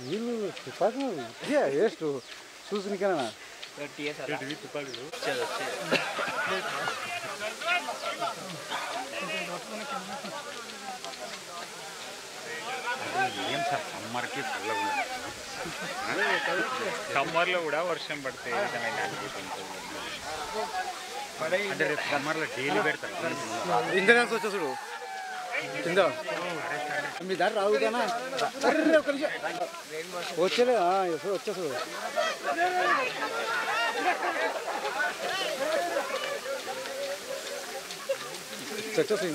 వీళ్ళు తుపాకులు ఇదే వేస్ట్ ఏం సార్ సమ్మర్కి చల్లగా సమ్మర్లో కూడా వర్షం పడితే అంటే రేపు సమ్మర్లో డైలీ పెడతారు. ఇంద్రాన్స్ వచ్చేసాడు. చూడు మీ దారి రావుతానా అర్రే ఒక్క నిమిషం. వచ్చేలే ఆ, చూడు వచ్చా చూడు వచ్చేసి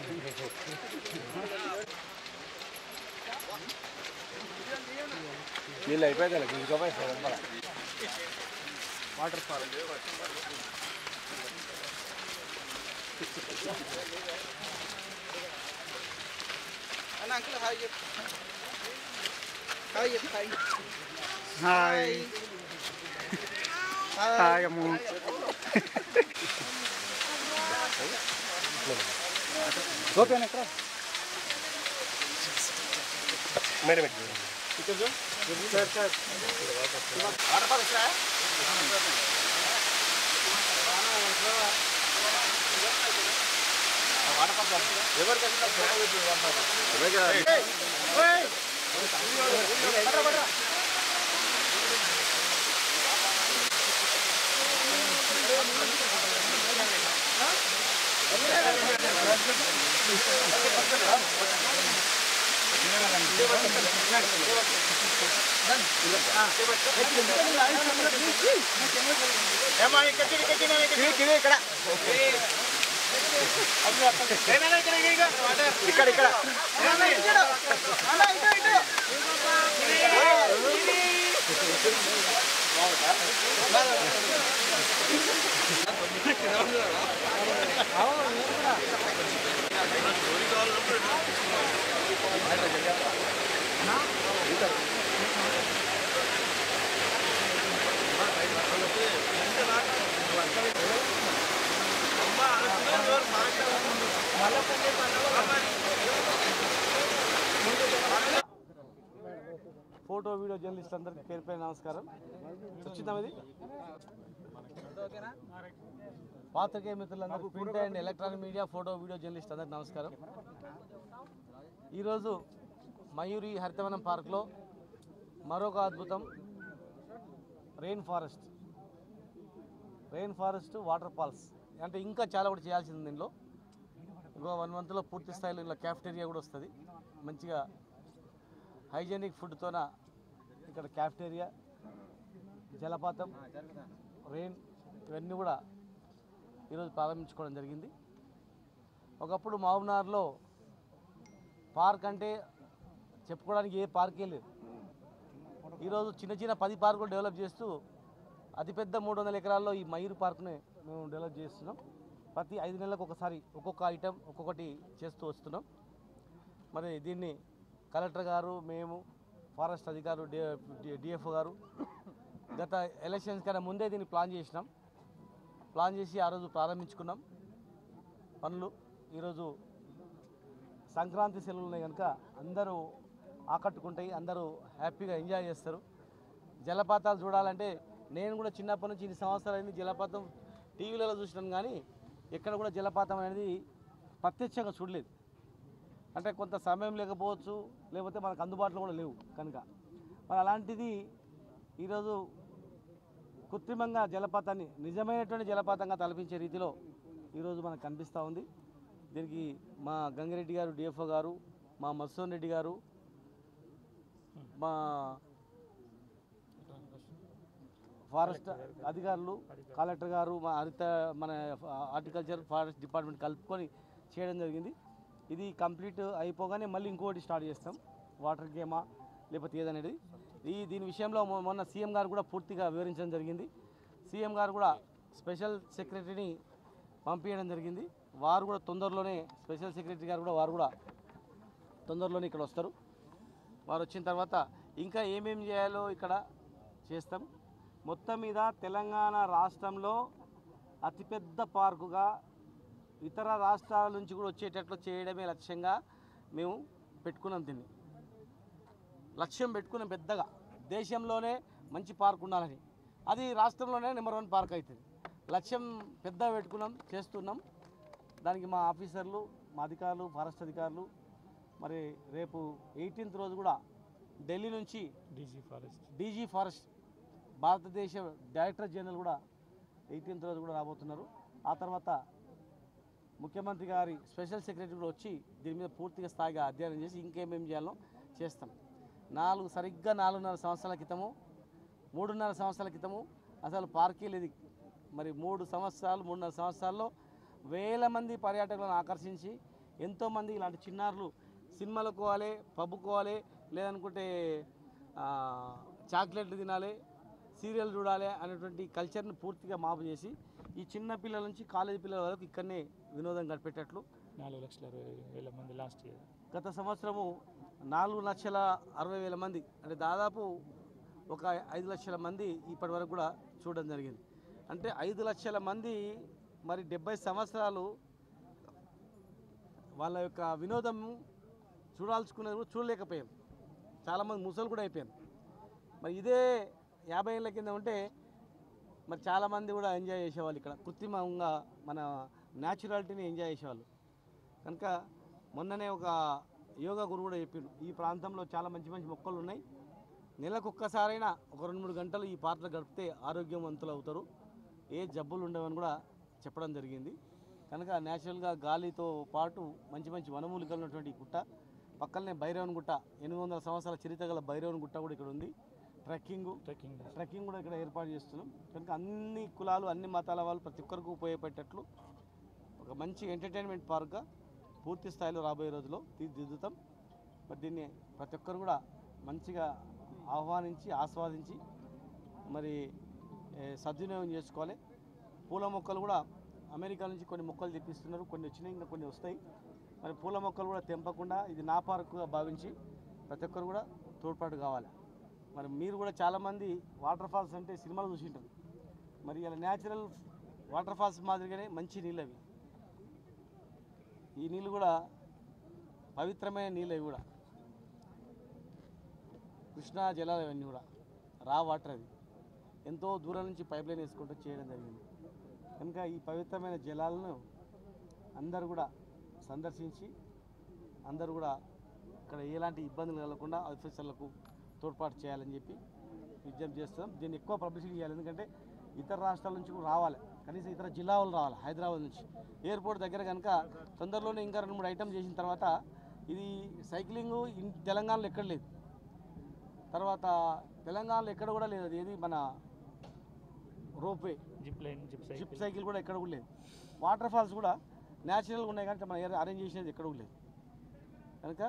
ఇంజనీర్స్ జయకరణ ఎక్కడ నీళ్ళు అయిపోయింది ఇంకా వాటర్ ఫాల్ అన్న అంకుల్ హాయ్ చెప్పు హాయ్ చెప్పు హాయ్ హాయ్ హాయ్ అమ్ము ఓకేనా ఎక్కడ madam sir sir waterfall ఇక్కడ వాటర్ ఫాల్ ఎవరికి ఏమా ఇక్కడ చూడు, ఇక్కడ చూడు, ఇక్కడ ఇక్కడ ఇక్కడ ఇక్కడ ఫోటో వీడియో జర్నలిస్ట్ అందరికీ పేరు పేరు నమస్కారం. వచ్చిందా ఇది? పాత్రికేయ మిత్రులందరికీ print and electronic media photo video journalist అందరికీ నమస్కారం. ఈరోజు మయూరి హరితవనం పార్క్లో మరొక అద్భుతం rainforest rainforest waterfalls అంటే ఇంకా చాలా కూడా చేయాల్సింది దీనిలో. ఇంకో వన్ మంత్లో పూర్తి స్థాయిలో ఇలా క్యాఫ్టేరియా కూడా వస్తుంది. మంచిగా హైజెనిక్ ఫుడ్తోన ఇక్కడ క్యాఫ్టేరియా జలపాతం రెయిన్ ఇవన్నీ కూడా ఈరోజు ప్రారంభించుకోవడం జరిగింది. ఒకప్పుడు మహబూబ్నగర్లో పార్క్ అంటే చెప్పుకోవడానికి ఏ పార్కే లేదు. ఈరోజు చిన్న చిన్న పది పార్కులు డెవలప్ చేస్తూ అతిపెద్ద మూడు వందల ఎకరాల్లో ఈ మయూర్ పార్క్ని మేము డెవలప్ చేస్తున్నాం. ప్రతి ఐదు నెలలకు ఒకసారి ఒక్కొక్క ఐటెం ఒక్కొక్కటి చేస్తూ వస్తున్నాం. మరి దీన్ని కలెక్టర్ గారు మేము ఫారెస్ట్ అధికారులు డిఎఫ్ఓ గారు గత ఎలక్షన్స్ కన్నా ముందే దీన్ని ప్లాన్ చేసినాం. ప్లాన్ చేసి ఆ రోజు ప్రారంభించుకున్నాం. పనులు ఈరోజు సంక్రాంతి సెలవులు ఉన్నాయి కనుక అందరూ ఆకట్టుకుంటాయి అందరూ హ్యాపీగా ఎంజాయ్ చేస్తారు. జలపాతాలు చూడాలంటే నేను కూడా చిన్నప్పటి నుంచి ఇన్ని సంవత్సరాలు జలపాతం టీవీలలో చూసినాను కానీ ఎక్కడ కూడా జలపాతం అనేది ప్రత్యక్షంగా చూడలేదు. అంటే కొంత సమయం లేకపోవచ్చు లేకపోతే మనకు అందుబాటులో కూడా లేవు కనుక. మరి అలాంటిది ఈరోజు కృత్రిమంగా జలపాతాన్ని నిజమైనటువంటి జలపాతంగా తలపించే రీతిలో ఈరోజు మనకు కనిపిస్తూ ఉంది. దీనికి మా గంగిరెడ్డి గారు డిఎఫ్ఓ గారు మా మత్స్సోన్ రెడ్డి గారు మా ఫారెస్ట్ అధికారులు కలెక్టర్ గారు మా హరిత మన హార్టికల్చర్ ఫారెస్ట్ డిపార్ట్మెంట్ కలుపుకొని చేయడం జరిగింది. ఇది కంప్లీట్ అయిపోగానే మళ్ళీ ఇంకోటి స్టార్ట్ చేస్తాం. వాటర్ గేమా లేకపోతే ఏదనేది. ఈ దీని విషయంలో మొన్న సీఎం గారు కూడా పూర్తిగా వివరించడం జరిగింది. సీఎం గారు కూడా స్పెషల్ సెక్రటరీని పంపించడం జరిగింది. వారు కూడా తొందరలోనే స్పెషల్ సెక్రటరీ గారు కూడా వారు కూడా తొందరలోనే ఇక్కడ వస్తారు. వారు వచ్చిన తర్వాత ఇంకా ఏమేమి చేయాలో ఇక్కడ చేస్తాం. మొత్తం మీద తెలంగాణ రాష్ట్రంలో అతిపెద్ద పార్కుగా ఇతర రాష్ట్రాల నుంచి కూడా వచ్చేటట్లు చేయడమే లక్ష్యంగా మేము పెట్టుకున్నాం దీన్ని. లక్ష్యం పెట్టుకున్నాం పెద్దగా దేశంలోనే మంచి పార్క్ ఉండాలని. అది రాష్ట్రంలోనే నెంబర్ వన్ పార్క్ అవుతుంది లక్ష్యం పెద్ద పెట్టుకున్నాం చేస్తున్నాం. దానికి మా ఆఫీసర్లు మా అధికారులు ఫారెస్ట్ అధికారులు మరి రేపు ఎయిటీన్త్ రోజు కూడా ఢిల్లీ నుంచి డీజీ ఫారెస్ట్. డీజీ ఫారెస్ట్ భారతదేశ డైరెక్టర్ జనరల్ కూడా ఎయిటీన్త్ రోజు కూడా రాబోతున్నారు. ఆ తర్వాత ముఖ్యమంత్రి గారి స్పెషల్ సెక్రటరీ కూడా వచ్చి దీని మీద పూర్తిగా స్థాయిగా అధ్యయనం చేసి ఇంకేమేం చేయాలో చేస్తాం. నాలుగు సరిగ్గా నాలుగున్నర సంవత్సరాల క్రితము మూడున్నర సంవత్సరాల క్రితము అసలు పార్కే లేదు. మరి మూడు సంవత్సరాలు మూడున్నర సంవత్సరాల్లో వేల మంది పర్యాటకులను ఆకర్షించి ఎంతోమంది ఇలాంటి చిన్నారులు సినిమాలకు పోవాలి పబ్బుకు పోవాలి లేదనుకుంటే చాక్లెట్లు తినాలి సీరియల్ చూడాలి అనేటువంటి కల్చర్ని పూర్తిగా మాపు చేసి ఈ చిన్న పిల్లల నుంచి కాలేజీ పిల్లల వరకు ఇక్కడనే వినోదం గడిపేటట్లు నాలుగు లక్షల వేల మంది లాస్ట్ ఇయర్. గత సంవత్సరము నాలుగు లక్షల అరవై వేల మంది అంటే దాదాపు ఒక ఐదు లక్షల మంది ఇప్పటి వరకు కూడా చూడడం జరిగింది. అంటే ఐదు లక్షల మంది మరి డెబ్బై సంవత్సరాలు వాళ్ళ యొక్క వినోదం చూడాల్చుకున్నది కూడా చూడలేకపోయాం. చాలామంది ముసలు కూడా అయిపోయారు మరి ఇదే యాభై ఏళ్ళ కింద ఉంటే మరి చాలామంది కూడా ఎంజాయ్ చేసేవాళ్ళు ఇక్కడ. కృత్రిమంగా మన న్యాచురాలిటీని ఎంజాయ్ చేసేవాళ్ళు. కనుక మొన్ననే ఒక యోగా గురువు కూడా చెప్పిండు ఈ ప్రాంతంలో చాలా మంచి మంచి మొక్కలు ఉన్నాయి. నెలకు ఒక్కసారైనా ఒక రెండు మూడు గంటలు ఈ పాటలు గడిపితే ఆరోగ్యవంతులు అవుతారు. ఏ జబ్బులు ఉండవని కూడా చెప్పడం జరిగింది. కనుక న్యాచురల్గా గాలితో పాటు మంచి మంచి వనమూలికలు ఉన్నటువంటి గుట్ట పక్కనే భైరవన్ గుట్ట ఎనిమిది వందల సంవత్సరాల చరిత్ర గల భైరవన్ గుట్ట కూడా ఇక్కడ ఉంది. Trekking trekking. ట్రెక్కింగ్ కూడా ఇక్కడ ఏర్పాటు చేస్తున్నాం. కనుక అన్ని కులాలు అన్ని మతాల వాళ్ళు ప్రతి ఒక్కరికి ఉపయోగపడేటట్లు ఒక మంచి ఎంటర్టైన్మెంట్ పార్క్గా పూర్తి స్థాయిలో రాబోయే రోజుల్లో తీర్చిదిద్దుతాం. మరి దీన్ని ప్రతి ఒక్కరు కూడా మంచిగా ఆహ్వానించి ఆస్వాదించి మరి సద్వినియోగం చేసుకోవాలి. పూల మొక్కలు కూడా అమెరికా నుంచి కొన్ని మొక్కలు తెప్పిస్తున్నారు. కొన్ని వచ్చినాయి ఇంకా కొన్ని వస్తాయి. మరి పూల మొక్కలు కూడా తెంపకుండా ఇది నా పార్కుగా భావించి ప్రతి ఒక్కరు కూడా తోడ్పాటు కావాలి. మరి మీరు కూడా చాలామంది వాటర్ ఫాల్స్ అంటే సినిమాలు చూసింటారు. మరి ఇలా న్యాచురల్ వాటర్ ఫాల్స్ మాదిరిగానే మంచి నీళ్ళు అవి. ఈ నీళ్ళు కూడా పవిత్రమైన నీళ్ళు అవి కూడా. కృష్ణా జలాలు ఇవన్నీ కూడా. రా వాటర్ అది ఎంతో దూరం నుంచి పైప్ లైన్ వేసుకుంటూ చేయడం జరిగింది. కనుక ఈ పవిత్రమైన జలాలను అందరూ కూడా సందర్శించి అందరూ కూడా ఇక్కడ ఎలాంటి ఇబ్బందులు కలగకుండా ఆఫీసర్లకు తోడ్పాటు చేయాలని చెప్పి విజ్ఞప్తి చేస్తాం దీన్ని ఎక్కువ పబ్లిసిటీ చేయాలి. ఎందుకంటే ఇతర రాష్ట్రాల నుంచి కూడా రావాలి. కనీసం ఇతర జిల్లా వాళ్ళు రావాలి హైదరాబాద్ నుంచి. ఎయిర్పోర్ట్ దగ్గర కనుక తొందరలోనే ఇంకా రెండు మూడు ఐటమ్ చేసిన తర్వాత ఇది సైక్లింగ్ తెలంగాణలో ఎక్కడ లేదు. తర్వాత తెలంగాణలో ఎక్కడ కూడా లేదు. అది ఏది మన ropeway. Zip line zip cycle. కూడా ఎక్కడ కూడా లేదు. వాటర్ ఫాల్స్ కూడా న్యాచురల్గా ఉన్నాయి కానీ మనం అరేంజ్ చేసేది ఎక్కడ కూడా లేదు. కనుక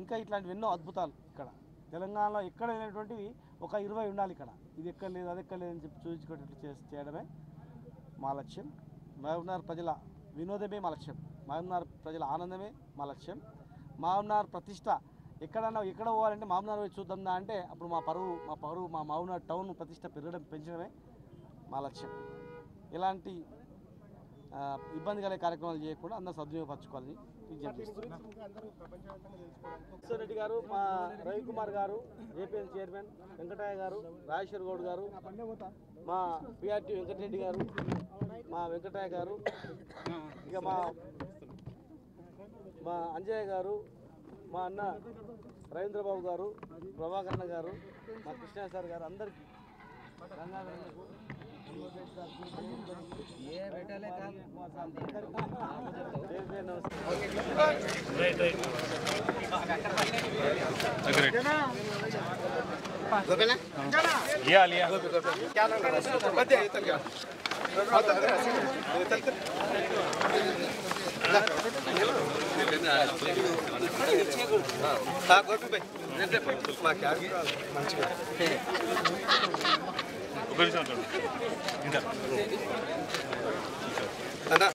ఇంకా ఇట్లాంటివి ఎన్నో అద్భుతాలు ఇక్కడ. తెలంగాణలో ఎక్కడ లేనటువంటివి ఒక ఇరవై ఉండాలి ఇక్కడ. ఇది ఎక్కడ లేదు అది ఎక్కడ లేదని చెప్పి చూపించుకునేట్లు చేసి చేయడమే మా లక్ష్యం. మహబూబ్నగర్ ప్రజల వినోదమే మా లక్ష్యం. మహబూబ్నగర్ ప్రజల ఆనందమే మా లక్ష్యం. మహబూబ్నగర్ ప్రతిష్ట ఎక్కడన్నా ఎక్కడ పోవాలంటే మహబూబ్నగర్ పోయి చూద్దాందా అంటే అప్పుడు మా పరువు మా పరువు మా మహబూబ్నగర్ టౌన్ ప్రతిష్ట పెరగడం పెంచడమే మా లక్ష్యం. ఇలాంటి ఇబ్బంది కలిగే కార్యక్రమాలు చేయకుండా అందరూ సద్వినియోగపరచుకోవాలని రెడ్డి గారు మా రవికుమార్ గారు ఏపీఎల్ చైర్మన్ వెంకటయ్య గారు రాజేశ్వర్ గౌడ్ గారు మా పిఆర్టీ వెంకటరెడ్డి గారు మా వెంకటయ్య గారు ఇక మా మా అంజయ్య గారు మా అన్న రవీంద్రబాబు గారు ప్రభాకరణ గారు మా కృష్ణ సార్ గారు అందరికీ. ये बेटा ले काम राइट राइट अग्रेट लोगे ना ये आ लिया क्या नाम है मत ये तक क्या मत कर ये तक हाँ। गोपी भाई मंच लिया ఒక నిమిషం చూడు. ఇందా.